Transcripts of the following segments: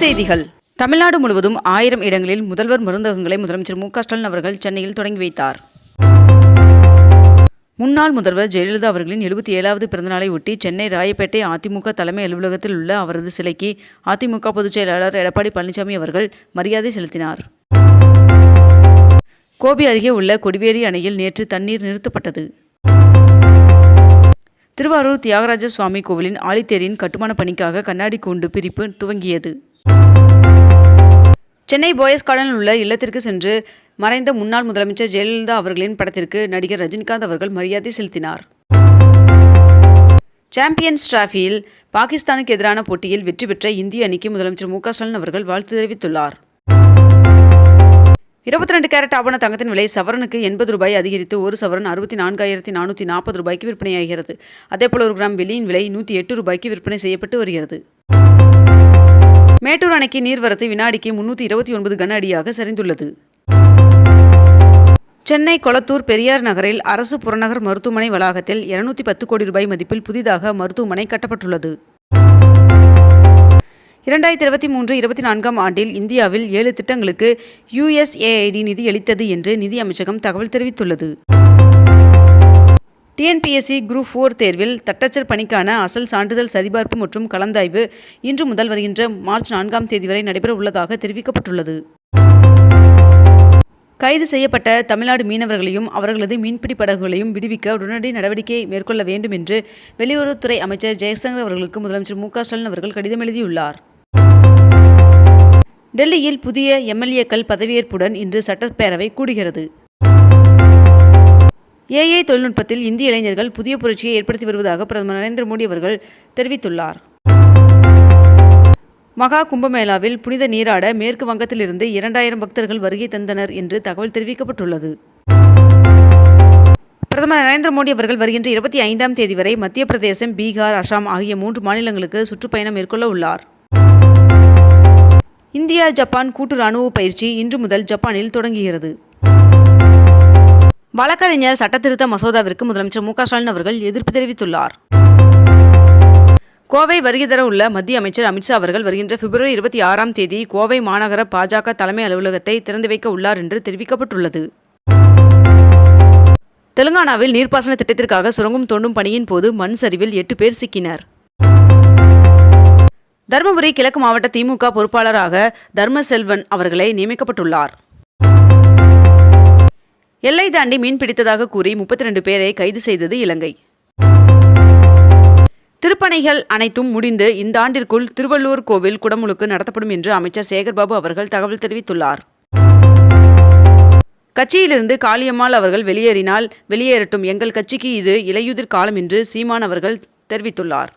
செய்திகள். தமிழ்நாடு முழுவதும் ஆயிரம் இடங்களில் முதல்வர் மருந்தகங்களை முதலமைச்சர் மு க ஸ்டாலின் அவர்கள் சென்னையில் தொடங்கி வைத்தார். முன்னாள் முதல்வர் ஜெயலலிதா அவர்களின் எழுபத்தி ஏழாவது பிறந்தநாளை ஒட்டி சென்னை ராயப்பேட்டை அதிமுக தலைமை அலுவலகத்தில் உள்ள அவரது சிலைக்கு அதிமுக பொதுச் செயலாளர் எடப்பாடி பழனிசாமி அவர்கள் மரியாதை செலுத்தினார். கோபி அருகே உள்ள கொடிவேரி அணையில் நேற்று தண்ணீர் நிறுத்தப்பட்டது. திருவாரூர் தியாகராஜ சுவாமி கோவிலின் ஆழித்தேரின் கட்டுமான பணிக்காக கண்ணாடி கூண்டு பிரிப்பு துவங்கியது. சென்னை போயஸ் கார்டனில் உள்ள இல்லத்திற்கு சென்று மறைந்த முன்னாள் முதலமைச்சர் ஜெயலலிதா அவர்களின் படத்திற்கு நடிகர் ரஜினிகாந்த் அவர்கள் மரியாதை செலுத்தினார். சாம்பியன்ஸ் டிராஃபியில் பாகிஸ்தானுக்கு எதிரான போட்டியில் வெற்றி பெற்ற இந்திய அணிக்கு முதலமைச்சர் மு க ஸ்டாலின் அவர்கள் வாழ்த்து தெரிவித்துள்ளார். இருபத்தி ரெண்டு கேரட் ஆபண தங்கத்தின் விலை சவரனுக்கு எண்பது ரூபாய் அதிகரித்து ஒரு சவரன் அறுபத்தி நான்காயிரத்தி நானூற்றி நாற்பது ரூபாய்க்கு விற்பனையாகிறது அதேபோல் ஒரு கிராம் வெள்ளியின் விலை நூற்றி எட்டு ரூபாய்க்கு விற்பனை செய்யப்பட்டு வருகிறது. மேட்டூர் அணைக்கு நீர்வரத்து வினாடிக்கு முன்னூற்றி இருபத்தி ஒன்பது கன அடியாக சரிந்துள்ளது. சென்னை கொளத்தூர் பெரியார் நகரில் அரசு புறநகர் மருத்துவமனை வளாகத்தில் இருநூத்தி பத்து கோடி ரூபாய் மதிப்பில் புதிதாக மருத்துவமனை கட்டப்பட்டுள்ளது. இரண்டாயிரத்தி இருபத்தி மூன்று இருபத்தி நான்காம் ஆண்டில் இந்தியாவில் ஏழு திட்டங்களுக்கு யுஎஸ்ஏஐடி நிதியளித்தது என்று நிதி அமைச்சகம் தகவல் தெரிவித்துள்ளது. டிஎன்பிஎஸ்சி குரூப் ஃபோர் தேர்வில் தட்டச்சர் பணிக்கான அசல் சான்றிதழ் சரிபார்ப்பு மற்றும் கலந்தாய்வு இன்று முதல் வருகின்ற மார்ச் நான்காம் தேதி வரை நடைபெற உள்ளதாக தெரிவிக்கப்பட்டுள்ளது. கைது செய்யப்பட்ட தமிழ்நாடு மீனவர்களையும் அவர்களது மீன்பிடி படகுகளையும் விடுவிக்க உடனடி நடவடிக்கை மேற்கொள்ள வேண்டும் என்று வெளியுறவுத்துறை அமைச்சர் ஜெயசங்கர் அவர்களுக்கு முதலமைச்சர் மு க ஸ்டாலின் அவர்கள் கடிதம் எழுதியுள்ளார். டெல்லியில் புதிய எம்எல்ஏக்கள் பதவியேற்புடன் இன்று சட்டப்பேரவை கூடுகிறது. ஏஐ தொழில்நுட்பத்தில் இந்திய இளைஞர்கள் புதிய புரட்சியை ஏற்படுத்தி வருவதாக பிரதமர் நரேந்திர மோடி அவர்கள் தெரிவித்துள்ளார். மகா கும்பமேளாவில் புனித நீராட மேற்கு வங்கத்திலிருந்து இரண்டாயிரம் பக்தர்கள் வருகை தந்தனர் என்று தகவல் தெரிவிக்கப்பட்டுள்ளது. பிரதமர் நரேந்திர மோடி அவர்கள் வருகின்ற இருபத்தி ஐந்தாம் தேதி வரை மத்திய பிரதேசம் பீகார் அசாம் ஆகிய மூன்று மாநிலங்களுக்கு சுற்றுப்பயணம் மேற்கொள்ள உள்ளார். இந்தியா ஜப்பான் கூட்டு ராணுவ பயிற்சி இன்று முதல் ஜப்பானில் தொடங்குகிறது. வழக்கறிஞர் சட்டத்திருத்த மசோதாவிற்கு முதலமைச்சர் மு ஸ்டாலின் அவர்கள் எதிர்ப்பு தெரிவித்துள்ளார். கோவை வருகை தர உள்ள மத்திய அமைச்சர் அமித்ஷா அவர்கள் வருகின்ற பிப்ரவரி இருபத்தி ஆறாம் தேதி கோவை மாநகர பாஜக தலைமை அலுவலகத்தை திறந்து வைக்க உள்ளார் என்று தெரிவிக்கப்பட்டுள்ளது. தெலுங்கானாவில் நீர்ப்பாசன திட்டத்திற்காக சுரங்கம் தோண்டும் பணியின் போது மண் சரிவில் எட்டு பேர் சிக்கினர். தருமபுரி கிழக்கு மாவட்ட திமுக பொறுப்பாளராக தர்மசெல்வன் அவர்களை நியமிக்கப்பட்டுள்ளார். எல்லை தாண்டி மீன் பிடித்ததாக கூறி முப்பத்தி ரெண்டு பேரை கைது செய்தது இலங்கை. திருப்பணிகள் அனைத்தும் முடிந்து இந்த ஆண்டிற்குள் திருவள்ளூர் கோவில் குடமுழுக்கு நடத்தப்படும் என்று அமைச்சர் சேகர்பாபு அவர்கள் தகவல் தெரிவித்துள்ளார். கட்சியிலிருந்து காளியம்மாள் அவர்கள் வெளியேறினால் வெளியேறட்டும் எங்கள் கட்சிக்கு இது இலையுதிர் காலம் என்று சீமான் அவர்கள் தெரிவித்துள்ளார்.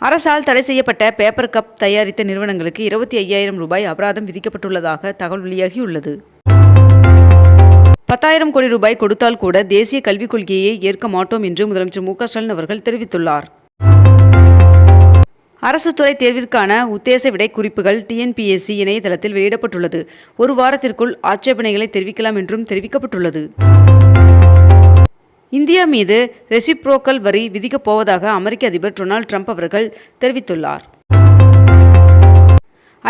அரசால் தடை செய்யப்பட்ட பேப்பர் கப் தயாரித்த நிறுவனங்களுக்கு இருபத்தி ஐயாயிரம் ரூபாய் அபராதம் விதிக்கப்பட்டுள்ளதாக தகவல் வெளியாகியுள்ளது. பத்தாயிரம் கோடி ரூபாய் கொடுத்தால் கூட தேசிய கல்விக் கொள்கையை ஏற்க மாட்டோம் என்று முதலமைச்சர் மு ஸ்டாலின் அவர்கள் தெரிவித்துள்ளார். அரசு துறை தேர்விற்கான உத்தேச விடை குறிப்புகள் டிஎன்பிஎஸ்சி இணையதளத்தில் வெளியிடப்பட்டுள்ளது. ஒரு வாரத்திற்குள் ஆட்சேபனைகளை தெரிவிக்கலாம் என்றும் தெரிவிக்கப்பட்டுள்ளது. இந்தியா மீது ரெசிப்ரோக்கல் வரி விதிக்கப் போவதாக அமெரிக்க அதிபர் டொனால்ட் ட்ரம்ப் அவர்கள் தெரிவித்துள்ளார்.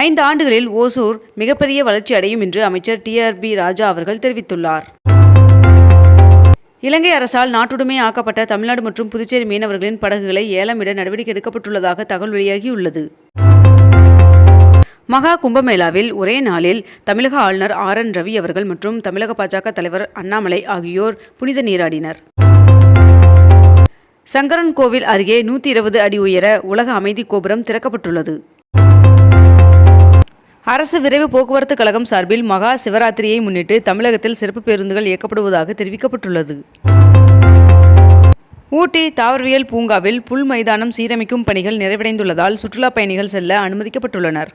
ஐந்து ஆண்டுகளில் ஓசூர் மிகப்பெரிய வளர்ச்சி அடையும் என்று அமைச்சர் டிஆர்பி ராஜா அவர்கள் தெரிவித்துள்ளார். இலங்கை அரசால் நாட்டுடைமை ஆக்கப்பட்ட தமிழ்நாடு மற்றும் புதுச்சேரி மீனவர்களின் படகுகளை ஏலமிட நடவடிக்கை எடுக்கப்பட்டுள்ளதாக தகவல் வெளியாகியுள்ளது. மகா கும்பமேளாவில் ஒரே நாளில் தமிழக ஆளுநர் ஆர் என் ரவி அவர்கள் மற்றும் தமிழக பாஜக தலைவர் அண்ணாமலை ஆகியோர் புனித நீராடினர். சங்கரன் கோவில் அருகே நூற்றி இருபது அடி உயர உலக அமைதி கோபுரம் திறக்கப்பட்டுள்ளது. அரசு விரைவு போக்குவரத்து கழகம் சார்பில் மகா சிவராத்திரியை முன்னிட்டு தமிழகத்தில் சிறப்பு பேருந்துகள் இயக்கப்படுவதாக தெரிவிக்கப்பட்டுள்ளது. ஊட்டி தாவரவியல் பூங்காவில் புல் மைதானம் சீரமைக்கும் பணிகள் நிறைவடைந்துள்ளதால் சுற்றுலா பயணிகள் செல்ல அனுமதிக்கப்பட்டுள்ளனர்.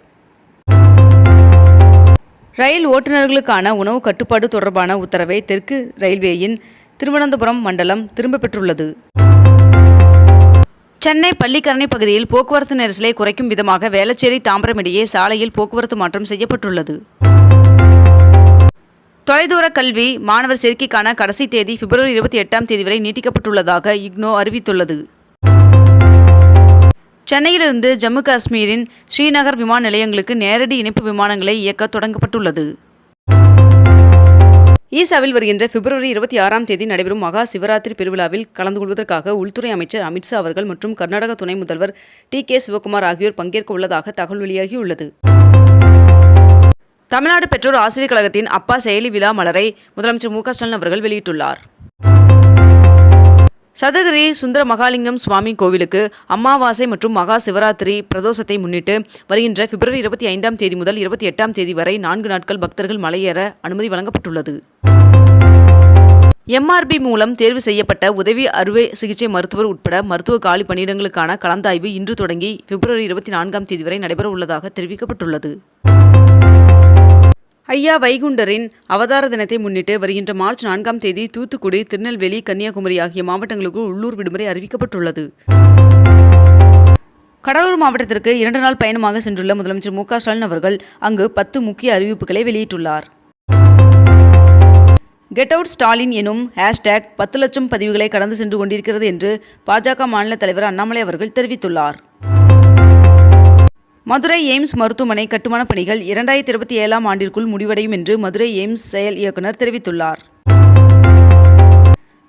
ரயில் ஓட்டுநர்களுக்கான உணவு கட்டுப்பாடு தொடர்பான உத்தரவை தெற்கு ரயில்வேயின் திருவனந்தபுரம் மண்டலம் திரும்ப பெற்றுள்ளது. சென்னை பள்ளிக்கரணை பகுதியில் போக்குவரத்து நெரிசலை குறைக்கும் விதமாக வேளச்சேரி தாம்பரம் இடையே சாலையில் போக்குவரத்து மாற்றம் செய்யப்பட்டுள்ளது. தொலைதூர கல்வி மாணவர் சேர்க்கைக்கான கடைசி தேதி பிப்ரவரி இருபத்தி எட்டாம் தேதி வரை நீட்டிக்கப்பட்டுள்ளதாக இக்னோ அறிவித்துள்ளது. சென்னையிலிருந்து ஜம்மு காஷ்மீரின் ஸ்ரீநகர் விமான நிலையங்களுக்கு நேரடி இணைப்பு விமானங்களை இயக்க தொடங்கப்பட்டுள்ளது. ஈசாவில் வருகின்ற பிப்ரவரி இருபத்தி ஆறாம் தேதி நடைபெறும் மகா சிவராத்திரி பெருவிழாவில் கலந்து கொள்வதற்காக உள்துறை அமைச்சர் அமித்ஷா அவர்கள் மற்றும் கர்நாடக துணை முதல்வர் டி கே சிவகுமார் ஆகியோர் பங்கேற்க உள்ளதாக தகவல் வெளியாகியுள்ளது. தமிழ்நாடு பெற்றோர் ஆசிரியர் கழகத்தின் அப்பா செயலி விழா மலரை முதலமைச்சர் மு க ஸ்டாலின் அவர்கள் வெளியிட்டுள்ளார். சதகிரி சுந்தர மகாலிங்கம் சுவாமி கோவிலுக்கு அமாவாசை மற்றும் மகா சிவராத்திரி பிரதோஷத்தை முன்னிட்டு வருகின்ற பிப்ரவரி இருபத்தி ஐந்தாம் தேதி முதல் இருபத்தி எட்டாம் தேதி வரை நான்கு நாட்கள் பக்தர்கள் மலையேற அனுமதி வழங்கப்பட்டுள்ளது. எம்ஆர்பி மூலம் தேர்வு செய்யப்பட்ட உதவி அறுவை சிகிச்சை மருத்துவர் உட்பட மருத்துவ காலி பணியிடங்களுக்கான கலந்தாய்வு இன்று தொடங்கி பிப்ரவரி இருபத்தி நான்காம் தேதி வரை நடைபெற உள்ளதாக தெரிவிக்கப்பட்டுள்ளது. ஐயா வைகுண்டரின் அவதார தினத்தை முன்னிட்டு வருகின்ற மார்ச் நான்காம் தேதி தூத்துக்குடி திருநெல்வேலி கன்னியாகுமரி ஆகிய மாவட்டங்களுக்கு உள்ளூர் விடுமுறை அறிவிக்கப்பட்டுள்ளது. கடலூர் மாவட்டத்திற்கு இரண்டு நாள் பயணமாக சென்றுள்ள முதலமைச்சர் மு ஸ்டாலின் அவர்கள் அங்கு பத்து முக்கிய அறிவிப்புகளை வெளியிட்டுள்ளார். கெட் அவுட் ஸ்டாலின் எனும் ஹேஷ்டேக் பத்து லட்சம் பதிவுகளை கடந்து சென்று கொண்டிருக்கிறது என்று பாஜக மாநில தலைவர் அண்ணாமலை அவர்கள் தெரிவித்துள்ளார். மதுரை எய்ம்ஸ் மருத்துவமனை கட்டுமானப் பணிகள் இரண்டாயிரத்தி இருபத்தி ஏழாம் ஆண்டிற்குள் முடிவடையும் என்று மதுரை எய்ம்ஸ் செயல் இயக்குனர் தெரிவித்துள்ளார்.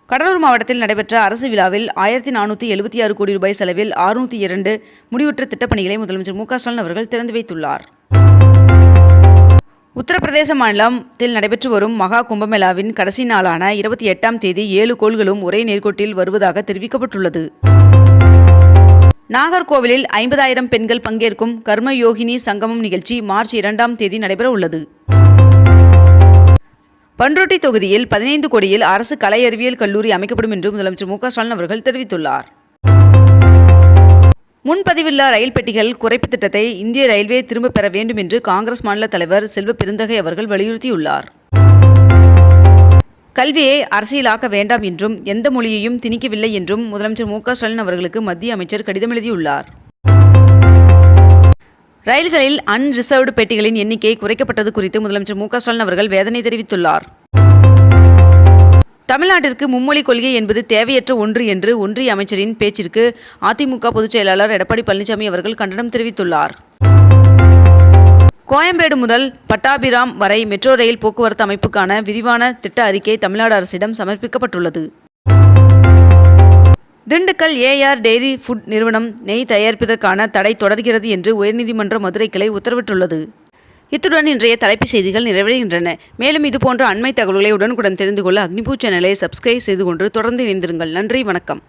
கடலூர் மாவட்டத்தில் நடைபெற்ற அரசு விழாவில் ஆயிரத்தி நானூற்றி எழுபத்தி ஆறு கோடி ரூபாய் செலவில் அறுநூற்றி இரண்டு முடிவுற்ற திட்டப்பணிகளை முதலமைச்சர் மு க ஸ்டாலின் அவர்கள் திறந்து வைத்துள்ளார். உத்தரப்பிரதேச மாநிலத்தில் நடைபெற்று வரும் மகா கும்பமேளாவின் கடைசி நாளான இருபத்தி எட்டாம் தேதி ஏழு கோள்களும் ஒரே நேர்கோட்டில் வருவதாக தெரிவிக்கப்பட்டுள்ளது. நாகர்கோவிலில் ஐம்பதாயிரம் பெண்கள் பங்கேற்கும் கர்மயோகினி சங்கமம் நிகழ்ச்சி மார்ச் இரண்டாம் தேதி நடைபெற உள்ளது பன்ருட்டி தொகுதியில் பதினைந்து கோடியில் அரசு கலை அறிவியல் கல்லூரி அமைக்கப்படும் என்று முதலமைச்சர் மு ஸ்டாலின் அவர்கள் தெரிவித்துள்ளார். முன்பதிவில்லா ரயில் பெட்டிகள் குறைப்பு திட்டத்தை இந்திய ரயில்வே திரும்பப் பெற வேண்டும் என்று காங்கிரஸ் மாநில தலைவர் செல்வ பெருந்தகை அவர்கள் வலியுறுத்தியுள்ளார். கல்வியை அரசியலாக்க வேண்டாம் என்றும் எந்த மொழியையும் திணிக்கவில்லை என்றும் முதலமைச்சர் மு ஸ்டாலின் அவர்களுக்கு மத்திய அமைச்சர் கடிதம் எழுதியுள்ளார். ரயில்களில் அன்ரிசர்வ்டு பெட்டிகளின் எண்ணிக்கை குறைக்கப்பட்டது குறித்து முதலமைச்சர் மு ஸ்டாலின் அவர்கள் வேதனை தெரிவித்துள்ளார். தமிழ்நாட்டிற்கு மும்மொழி கொள்கை என்பது தேவையற்ற ஒன்று என்று ஒன்றிய அமைச்சரின் பேச்சிற்கு அதிமுக பொதுச் செயலாளர் எடப்பாடி பழனிசாமி அவர்கள் கண்டனம் தெரிவித்துள்ளார். கோயம்பேடு முதல் பட்டாபிராம் வரை மெட்ரோ ரயில் போக்குவரத்து அமைப்புக்கான விரிவான திட்ட அறிக்கை தமிழ்நாடு அரசிடம் சமர்ப்பிக்கப்பட்டுள்ளது. திண்டுக்கல் ஏஆர் டெய்ரி ஃபுட் நிறுவனம் நெய் தயாரிப்பதற்கான தடை தொடர்கிறது என்று உயர்நீதிமன்ற மதுரை கிளை உத்தரவிட்டுள்ளது. இத்துடன் இன்றைய தலைப்புச் செய்திகள் நிறைவடைகின்றன. மேலும் இதுபோன்ற அண்மை தகவல்களை உடனுக்குடன் தெரிந்து கொள்ள அக்னிபூ சேனலை சப்ஸ்கிரைப் செய்து கொண்டு தொடர்ந்து இணைந்திருங்கள். நன்றி வணக்கம்.